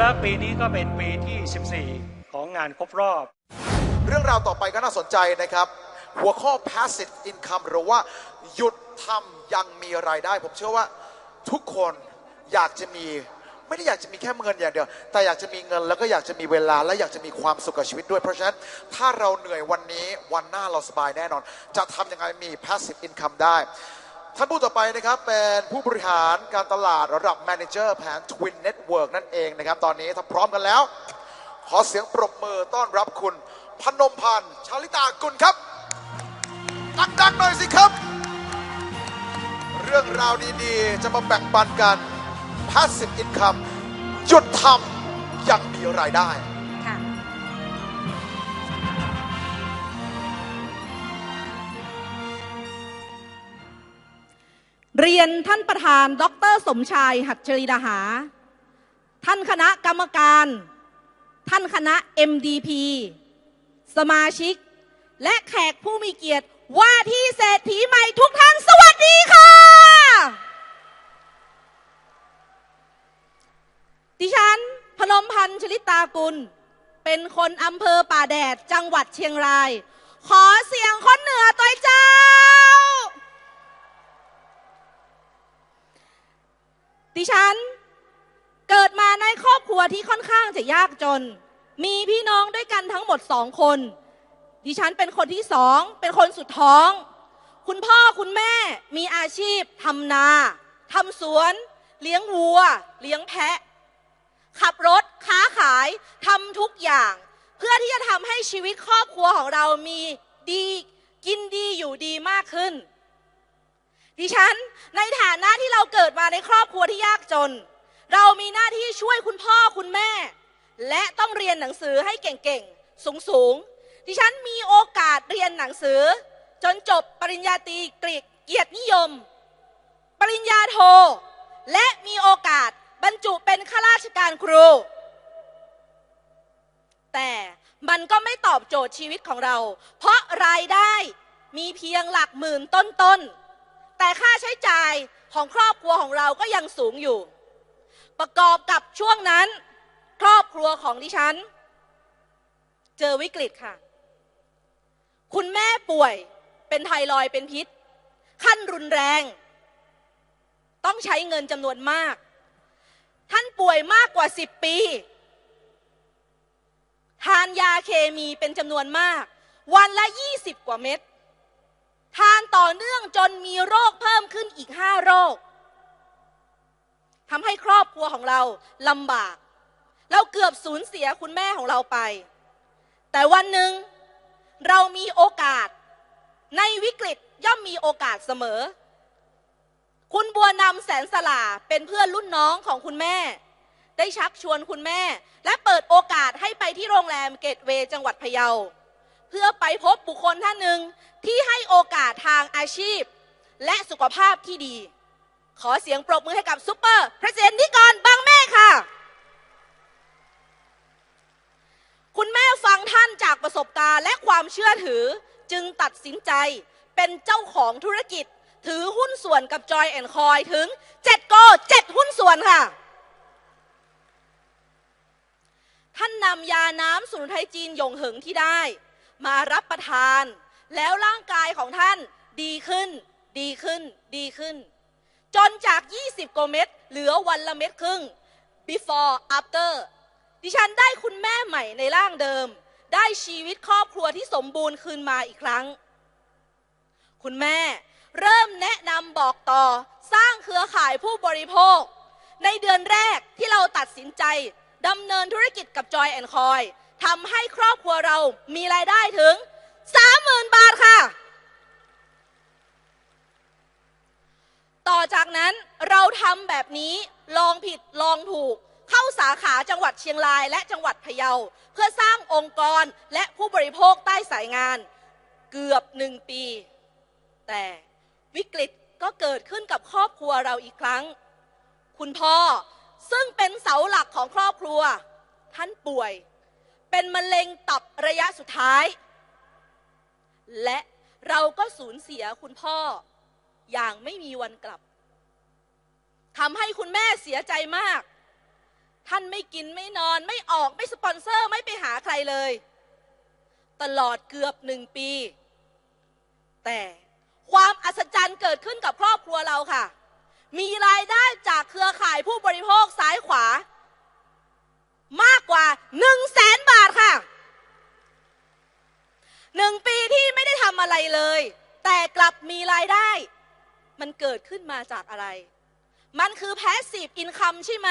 แล้วปีนี้ก็เป็นปีที่ 14 ของงานครบรอบ เรื่องราวต่อไปก็น่าสนใจนะครับ หัวข้อ passive income หรือว่าหยุดทำยังมีรายได้ ผมเชื่อว่าทุกคนอยากจะมีไม่ได้อยากจะมีแค่เงินอย่างเดียว แต่อยากจะมีเงินแล้วก็อยากจะมีเวลาและอยากจะมีความสุขกับชีวิตด้วย เพราะฉะนั้นถ้าเราเหนื่อยวันนี้วันหน้าเราสบายแน่นอน จะทำยังไงมี passive income ได้ ท่านผู้ต่อไปนะครับเป็นผู้บริหารการตลาดระดับ manager แผน Twin Network นั่นเองนะครับ ตอนนี้ถ้าพร้อมกันแล้ว ขอเสียงปรบมือต้อนรับคุณ พนมพันธ์ชาลิตากุลครับดังๆหน่อยสิครับ เรื่องราวดีๆ จะมาแบ่งปันกัน passive income หยุดทำยังมีรายได้ เรียนท่านประธาน ดร สมชาย หัตถรีดาหา ท่านคณะกรรมการ ท่านคณะ MDP สมาชิก และแขกผู้มีเกียรติว่าที่เศรษฐีใหม่ทุกท่านสวัสดีค่ะ ดิฉัน พนมพันธ์ชลิตากุล เป็นคนอำเภอป่าแดดจังหวัดเชียงราย ขอเสียงคนเหนือตัวเจ้า ดิฉัน เกิดมาในครอบครัวที่ค่อนข้างจะยากจน มีพี่น้องด้วยกันทั้งหมดสองคน ดิฉันเป็นคนที่สองเป็นคนสุดท้อง คุณพ่อคุณแม่มีอาชีพทำนาทำสวน เลี้ยงวัว เลี้ยงแพะ ขับรถค้าขายทำทุกอย่าง เพื่อที่จะทำให้ชีวิตครอบครัวของเรามีดี กินดีอยู่ดีมากขึ้น ดิฉันในฐานะที่เราเกิดมาในครอบครัวที่ยากจน เรามีหน้าที่ช่วยคุณพ่อคุณแม่ และต้องเรียนหนังสือให้เก่งๆ สูงๆ ดิฉันมีโอกาสเรียนหนังสือ จนจบปริญญาตรีกรีเกียรตินิยม ปริญญาโท และมีโอกาสบรรจุเป็นข้าราชการครู แต่มันก็ไม่ตอบโจทย์ชีวิตของเรา เพราะรายได้มีเพียงหลักหมื่นต้นๆ แต่ค่าใช้จ่ายของครอบครัวของเราก็ยังสูงอยู่ ประกอบกับช่วงนั้น ครอบครัวของดิฉัน เจอวิกฤตค่ะ คุณแม่ป่วยเป็นไทรอยเป็นพิษ ขั้นรุนแรง ต้องใช้เงินจำนวนมาก ท่านป่วยมากกว่า 10 ปี ทานยาเคมีเป็นจำนวนมาก วันละ 20 กว่าเม็ด ทานต่อเนื่องจนมีโรคเพิ่มขึ้นอีก5โรคทำให้ครอบครัวของเราลำบาก เราเกือบสูญเสียคุณแม่ของเราไป แต่วันหนึ่งเรามีโอกาส ในวิกฤตย่อมมีโอกาสเสมอ คุณบัวนำแสนสลาเป็นเพื่อนรุ่นน้องของคุณแม่ ได้ชักชวนคุณแม่ และเปิดโอกาสให้ไปที่โรงแรมเกตเวย์จังหวัดพะเยา เพื่อไปพบบุคคลท่านหนึ่งที่ให้โอกาสทางอาชีพ และสุขภาพที่ดี ขอเสียงปรบมือให้กับซุปเปอร์พระเจนนิกรบางแม่ค่ะ คุณแม่ฟังท่านจากประสบการณ์และความเชื่อถือจึงตัดสินใจเป็นเจ้าของธุรกิจ ถือหุ้นส่วนกับจอยแอนคอยถึง7โก7หุ้นส่วนค่ะท่านนำยาน้ำสมุนไพรจีนยงเหิงที่ได้ มารับประทาน แล้วร่างกายของท่านดีขึ้น ดีขึ้น ดีขึ้น จนจาก 20กว่าเม็ดเหลือวันละเม็ดครึ่ง before after ดิฉันได้คุณแม่ใหม่ในร่างเดิม ได้ชีวิตครอบครัวที่สมบูรณ์คืนมาอีกครั้ง คุณแม่เริ่มแนะนำบอกต่อสร้างเครือข่ายผู้บริโภค ในเดือนแรกที่เราตัดสินใจดำเนินธุรกิจกับจอยแอนคอย ทำให้ครอบครัวเรามีรายได้ถึง 30,000 บาทค่ะ ต่อจากนั้นเราทำแบบนี้ลองผิดลองถูก เข้าสาขาจังหวัดเชียงรายและจังหวัดพะเยา เพื่อสร้างองค์กรและผู้บริโภคใต้สายงานเกือบหนึ่งปี แต่วิกฤตก็เกิดขึ้นกับครอบครัวเราอีกครั้ง คุณพ่อซึ่งเป็นเสาหลักของครอบครัว ท่านป่วย เป็นมะเร็งตับระยะสุดท้าย และเราก็สูญเสียคุณพ่ออย่างไม่มีวันกลับทำให้คุณแม่เสียใจมาก ท่านไม่กินไม่นอนไม่ออกไม่สปอนเซอร์ไม่ไปหาใครเลย ตลอดเกือบหนึ่งปี แต่ความอัศจรรย์เกิดขึ้นกับครอบครัวเราค่ะ มีรายได้จากเครือข่ายผู้บริโภคซ้ายขวา มากกว่า1นึ่งแสนบาท หนึ่งปีที่ไม่ได้ทำอะไรเลย แต่กลับมีรายได้ มันเกิดขึ้นมาจากอะไร มันคือแพสซีฟอินคัมใช่ไหม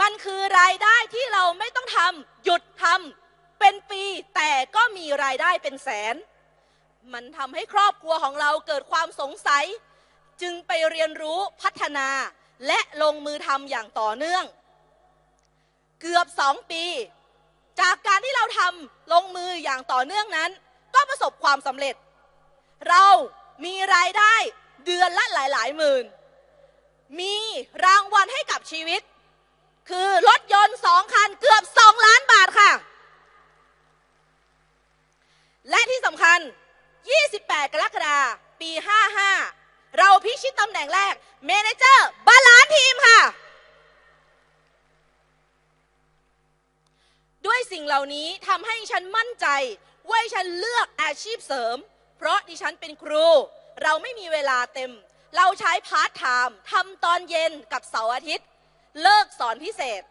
มันคือรายได้ที่เราไม่ต้องทำหยุดทำเป็นปีแต่ก็มีรายได้เป็นแสน มันทำให้ครอบครัวของเราเกิดความสงสัย จึงไปเรียนรู้พัฒนาและลงมือทำอย่างต่อเนื่อง เกือบสองปี จากการที่เราทำลงมืออย่างต่อเนื่องนั้น ก็ประสบความสำเร็จ เรามีรายได้เดือนละหลายๆหมื่น มีรางวัลให้กับชีวิต คือรถยนต์สองคันเกือบสองล้านบาทค่ะ และที่สำคัญ 28 กรกฎาคมปี 55 เราพิชิตตำแหน่งแรกเมเนเจอร์บาลานทีมค่ะ ด้วยสิ่งเหล่านี้ทำให้ฉันมั่นใจ ว่าฉันเลือกอาชีพเสริม เพราะดิฉันเป็นครู เราไม่มีเวลาเต็ม เราใช้พาร์ทไทม์ทำตอนเย็นกับเสาร์อาทิตย์ เลิกสอนพิเศษ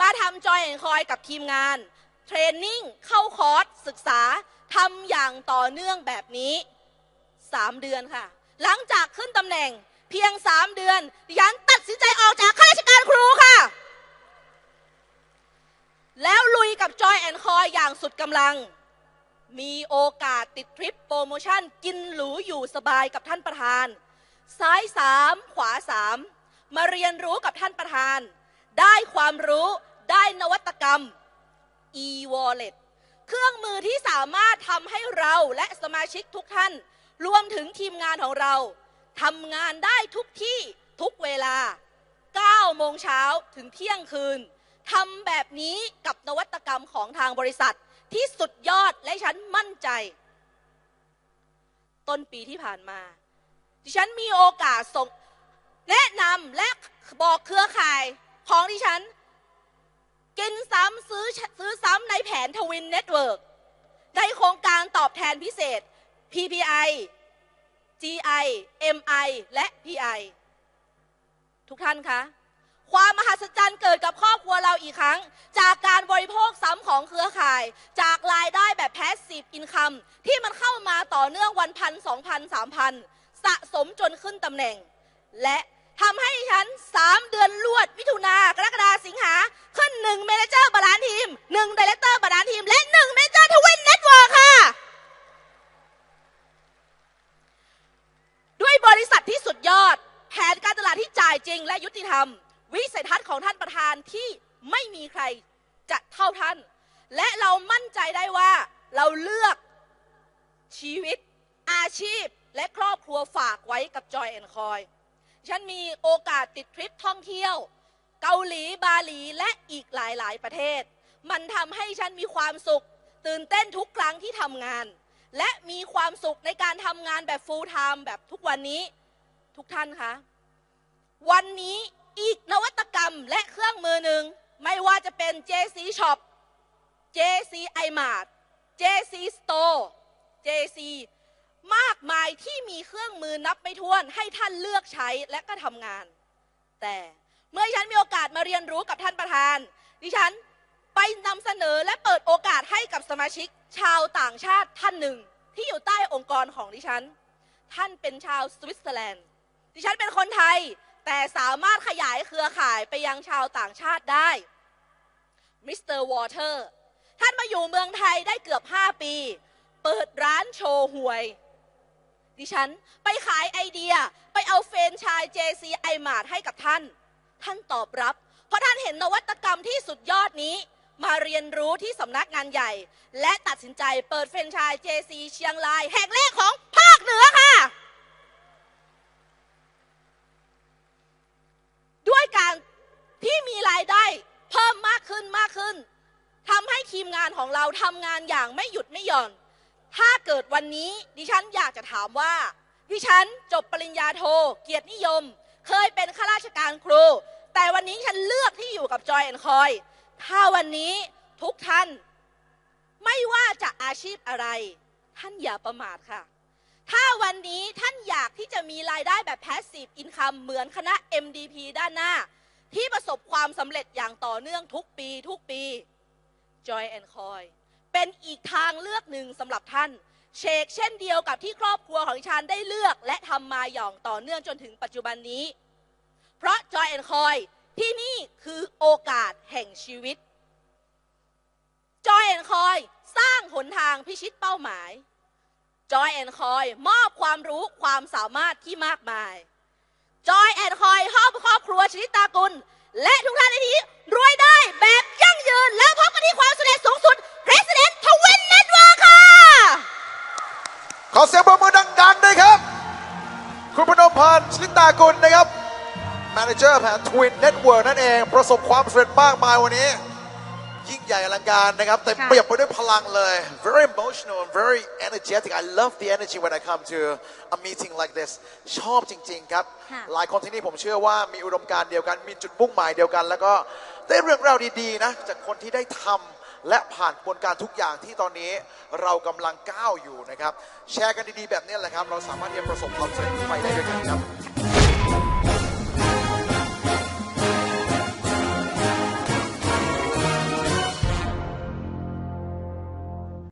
มาทำจอยแอนคอยกับทีมงาน เทรนนิ่งเข้าคอร์สศึกษาทำอย่างต่อเนื่องแบบนี้ 3 เดือนค่ะ หลังจากขึ้นตำแหน่งเพียง 3 เดือนดิฉันตัดสินใจออกจากข้าราชการครูค่ะแล้วลุยกับจอยแอนคอยอย่างสุดกำลัง มีโอกาสติดทริปโปรโมชั่นกินหรูอยู่สบายกับท่านประธาน ซ้ายสามขวาสามมาเรียนรู้กับท่านประธาน ได้ความรู้ได้นวัตกรรม e-wallet เครื่องมือที่สามารถทำให้เราและสมาชิกทุกท่าน รวมถึงทีมงานของเราทำงานได้ทุกที่ทุกเวลา 9 โมงเช้าถึงเที่ยงคืนทำแบบนี้กับนวัตกรรมของทางบริษัท ที่สุดยอดและฉันมั่นใจ ต้นปีที่ผ่านมา ดิฉันมีโอกาสส่งแนะนำและบอกเครือข่ายของดิฉัน กินซ้ำซื้อซื้อซ้ำในแผนทวินเน็ตเวิร์กในโครงการตอบแทนพิเศษ PPI GI MI และ PI ทุกท่านคะ ความมหัศจรรย์เกิดกับครอบครัวเราอีกครั้ง จากการบริโภคซ้ำของเครือข่าย จากรายได้แบบแพสซีฟอินคัมที่มันเข้ามาต่อเนื่องวันพันสองพันสามพันสะสมจนขึ้นตำแหน่ง และทำให้ฉัน 3 เดือนลวดมิถุนากรกฎาสิงหา ขึ้น1เมเนเจอร์บาลานทีม1ดีเลเตอร์บาลานทีม และ1เมเนเจอร์ทวินเน็ตเวิร์ค่ะ ด้วยบริษัทที่สุดยอด แผนการตลาดที่จ่ายจริงและยุติธรรม วิสัยทัศน์ของท่านประธานที่ไม่มีใครจะเท่าท่าน และเรามั่นใจได้ว่าเราเลือกชีวิตอาชีพและครอบครัวฝากไว้กับจอยแอนคอยฉันมีโอกาสติดทริปท่องเที่ยว เกาหลีบาหลีและอีกหลาย ๆ ประเทศ มันทำให้ฉันมีความสุข ตื่นเต้นทุกครั้งที่ทำงาน และมีความสุขในการทำงานแบบ full time แบบทุกวันนี้ ทุกท่านคะ วันนี้ อีกนวัตกรรมและเครื่องมือหนึ่ง ไม่ว่าจะเป็น JC Shop JC iMart JC Store JC มากมายที่มีเครื่องมือนับไม่ถ้วนให้ท่านเลือกใช้และก็ทำงาน แต่เมื่อฉันมีโอกาสมาเรียนรู้กับท่านประธาน ดิฉันไปนำเสนอและเปิดโอกาสให้กับสมาชิก ชาวต่างชาติท่านหนึ่ง ที่อยู่ใต้องค์กรของดิฉัน ท่านเป็นชาวสวิตเซอร์แลนด์ ดิฉันเป็นคนไทย แต่สามารถขยายเครือข่ายไปยังชาวต่างชาติได้ มิสเตอร์วอเตอร์ ท่านมาอยู่เมืองไทยได้เกือบ 5 ปี เปิดร้านโชว์หวย ดิฉันไปขายไอเดีย ไปเอาเฟรนชาย JC i m a r t ให้กับท่าน ท่านตอบรับ เพราะท่านเห็นนวัตกรรมที่สุดยอดนี้ มาเรียนรู้ที่สำนักงานใหญ่ และตัดสินใจเปิดเฟรนไชาย JC เชียงราย แห่งแรกของภาคเหนือค่ะ ด้วยการที่มีรายได้เพิ่มมาก ขึ้นมากขึ้นทำให้ทีมงานของเราทำงานอย่างไม่หยุดไม่หย่อน ถ้าเกิดวันนี้ดิฉันอยากจะถามว่า ดิฉันจบปริญญาโท เกียรตินิยม เคยเป็นข้าราชการครู แต่วันนี้ฉันเลือกที่อยู่กับจอยแอนคอย ถ้าวันนี้ทุกท่าน ไม่ว่าจะอาชีพอะไร ท่านอย่าประมาทค่ะ ถ้าวันนี้ท่านอยากที่จะมีรายได้แบบ passive income เหมือนคณะ MDP ด้านหน้า ที่ประสบความสำเร็จอย่างต่อเนื่องทุกปี ทุกปี Joy and Coy เป็นอีกทางเลือกหนึ่งสำหรับท่าน เชกเช่นเดียวกับที่ครอบครัวของดิฉันได้เลือก และทำมาอย่างต่อเนื่องจนถึงปัจจุบันนี้ เพราะ Joy and Coy ที่นี่คือโอกาสแห่งชีวิต Joy and Coy สร้างหนทางพิชิตเป้าหมาย Joy and Coy มอบความรู้ความสามารถที่มากมาย จอยแอนคอยครอบครอบครัวชนิตากุล และทุกท่านในที่นี้ รวยได้แบบยั่งยืน แล้วพบกันที่ความสำเร็จสูงสุด President Twin Network ค่ะ ขอเสียงปรบมือดังๆด้วยครับ คุณพนมพันธ์ชลิตากุลนะครับ Manager แผน Twin Network นั่นเอง ประสบความสำเร็จมากมายวันนี้ ยิ่งใหญ่อลังการนะครับเต็มค่ะเปี่ยมไปด้วยพลังเลย very emotional and very energetic I love the energy when I come to a meeting like this ชอบจริง ๆ ครับค่ะหลายคนที่นี่ผมเชื่อว่ามีอุดมการณ์เดียวกัน มีจุดมุ่งหมายเดียวกัน แล้วก็ได้เรื่องราวดีๆนะจากคนที่ได้ทำและผ่านกระบวนการทุกอย่างที่ตอนนี้เรากำลังก้าวอยู่นะครับ แชร์กันดีๆแบบนี้แหละครับ เราสามารถที่จะประสบความสำเร็จไปได้ด้วยกันครับ